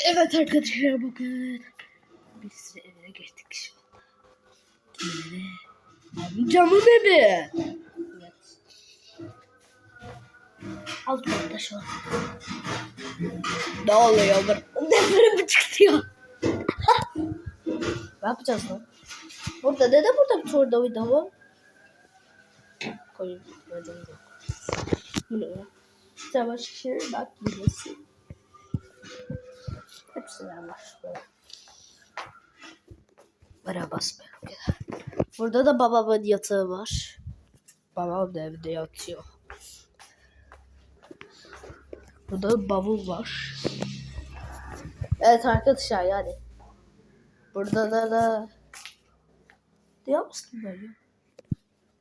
Evet arkadaşlar bugün biz evine geçtik. Kimine? Amcamın evi. Evet. Alt katta şu an. Ne oluyor burada? Nefere mi çıktı ya? ne yapacağız lan? Burada neden burada bir torda vida var? Koyayım. Bacım yok. Bu ne ya? Savaşçı bak birisi. Hepsinden var. Böyle. Bara basmıyorum ya. Burada da babamın yatağı var. Babam da evde yatıyor. Burada bavul var. Evet arkadaşlar yani. Burada da da yapmıştım ben ya?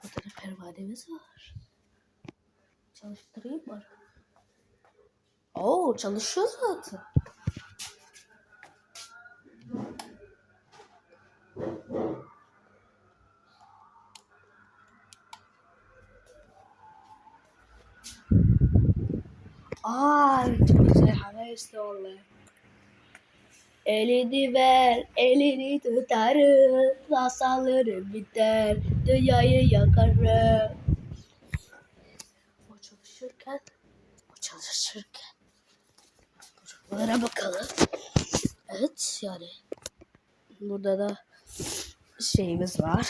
Burada da pervanemiz var. Çalıştırayım mı? Oo çalışıyor zaten. Ay güzel heves oldu. Elini ver, elini tutarım, masallarım biter, dünyayı yakarım. O çalışırken, o çalışırken. Bunlara bakalım. Evet yani. Burada da şeyimiz var.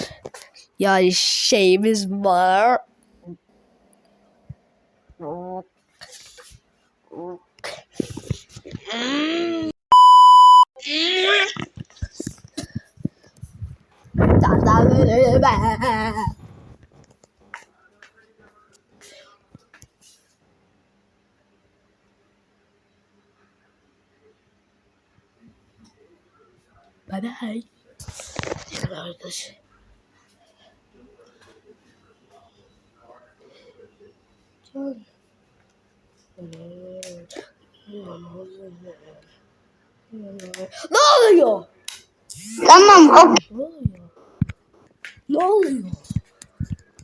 Yani şeyimiz var. Bye bye. Yani arkadaş. Ne oluyor? Tamam o Ne oluyor? Ne oluyor?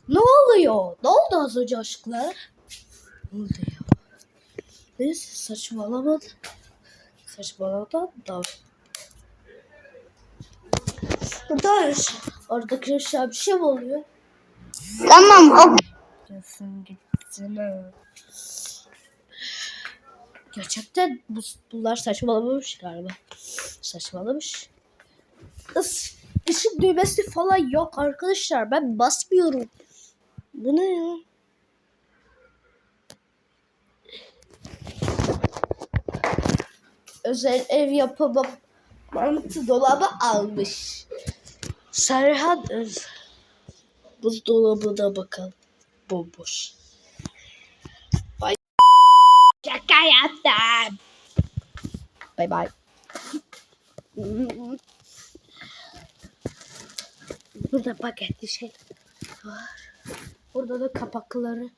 Ne oluyor? Ne oldu az önce aşklar? Ne oldu ya? Neyse saçmalamadı. Saçmalamadan da. Burada oradaki aşağı bir şey mi oluyor? tamam o Gitsin gitsin ha. Gerçekten bu, bunlar saçmalamış galiba. Saçmalamış. Is, ışık düğmesi falan yok arkadaşlar. Ben basmıyorum. Bu ne ya? Özel ev yapımı mantı dolabı almış. Serhan Öz. Buzdolabına bakalım. Bomboş. Bay. Şaka yaptım. Bay bay. Burada paketli şey var. Burada da kapakları.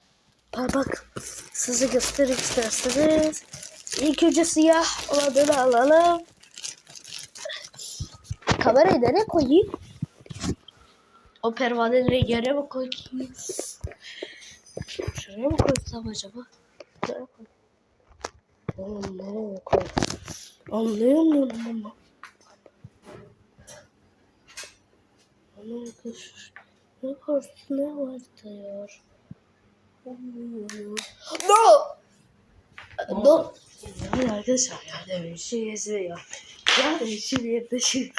Parmak size göstermek isterseniz. İlk önce siyah olanını alalım. Kamerayı nereye koyayım? O pervaneleri yere mi koyayım? Şuraya mı koysam acaba? Nereye koy? Oğlum nereye koy? Anlayamıyorum ama. Ana arkadaşlar. Ne var? Ne var diyor? No! No! Yani arkadaşlar yani bir şey yazıyor. Yani şimdi yaklaşık.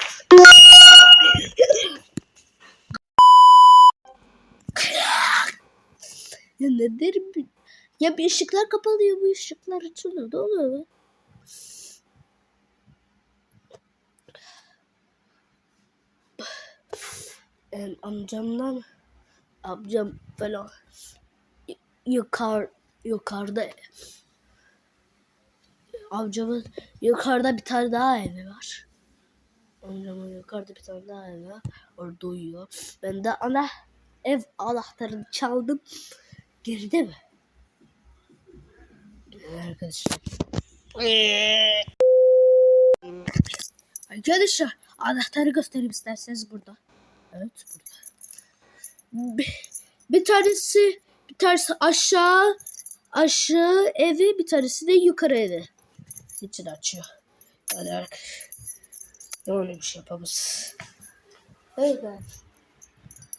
Ya nedir? Ya bir ışıklar kapalıyor bu ışıklar açılıyor. Ne oluyor be? Em, amcamdan amcam falan y- yukar yukarıda amcamın yukarıda bir tane daha evi var. Amcamın yukarıda bir tane daha evi var. Orada uyuyor. Ben de ana ev anahtarını çaldım. Geride mi? Arkadaşlar. Arkadaşlar anahtarı göstereyim isterseniz burada. Evet burada. Bir, bir tanesi bir tanesi aşağı aşağı evi bir tanesi de yukarı evi için açıyor. Yani bir şey yapamaz. Evet.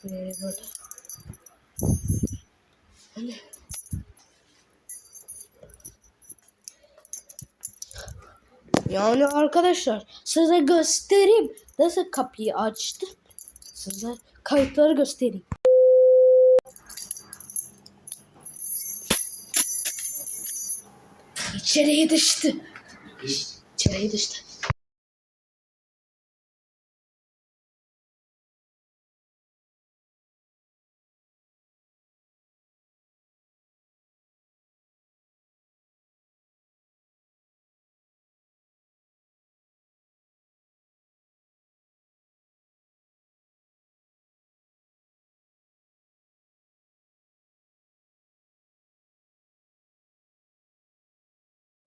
Ee, burada. Hani. Yani arkadaşlar size göstereyim. Nasıl kapıyı açtım. Size kayıtları göstereyim. İçeriye düştü. İçeriye düştü.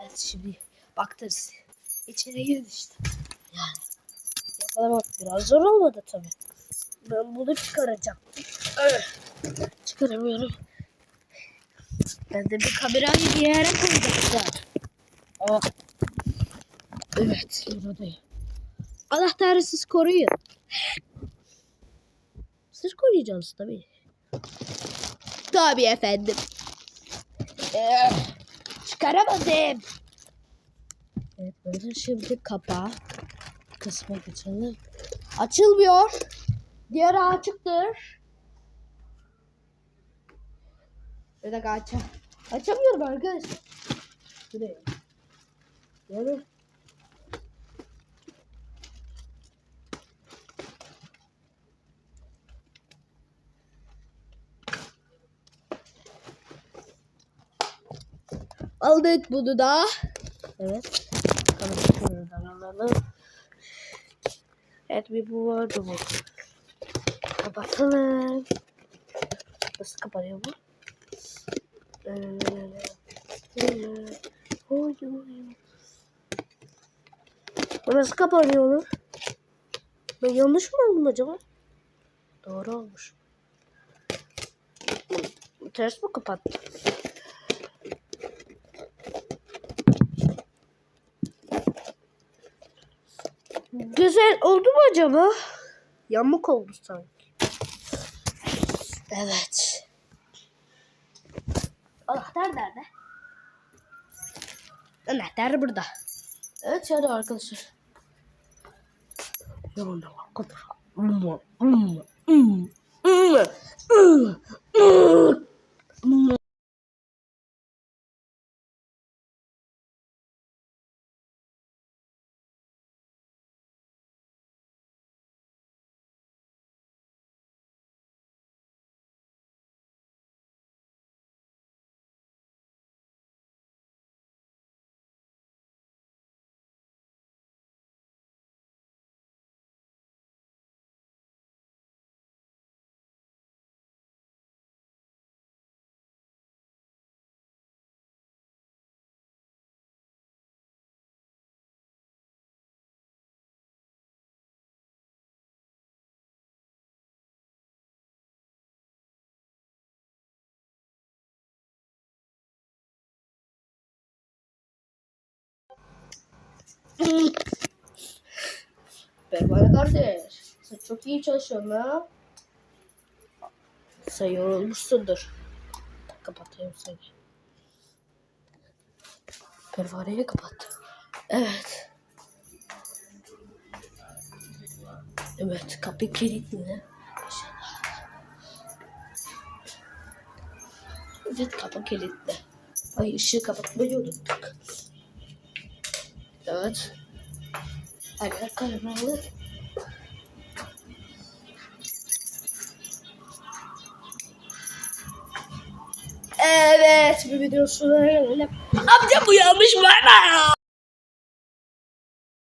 Evet şimdi baktırız. İçeriye düştü. Yani yakalamak biraz zor olmadı tabii. Ben bunu çıkaracaktım. Evet. Çıkaramıyorum. Ben de bir kamerayı bir yere koyacaktım. Oh. Evet buradayım. Anahtarı siz koruyun. Siz koruyacaksınız tabii. Tabii efendim. Ee, çıkaramadım. Evet böyle şimdi kapağı kısmak için açılmıyor. Diğeri açıktır. Bir dakika aç açamıyorum arkadaşlar. Buraya. Yani Aldık bunu da. Evet. Evet bir bu vardı bu. Kapatalım. Nasıl kapanıyor bu? Ee. Bu nasıl kapanıyor oğlum? Ben yanlış mı aldım acaba? Doğru olmuş. Ters mi kapattı? Güzel oldu mu acaba? Yamuk oldu sanki. Evet. Anahtar nerede? Anahtar burada. Evet hadi arkadaşlar. Yani arkadaşlar. Mm, mm. Merhaba kardeş. Sen çok iyi çalışıyorsun ha. Sen yorulmuşsundur. Kapatayım seni. Pervaneyi kapat. Evet. Evet kapı kilitli. Evet kapı kilitli. Ay ışığı kapatmayı unuttuk. Evet. Hadi kamerayı. Evet bir video sonuna gelelim. Amca bu yanlış bana.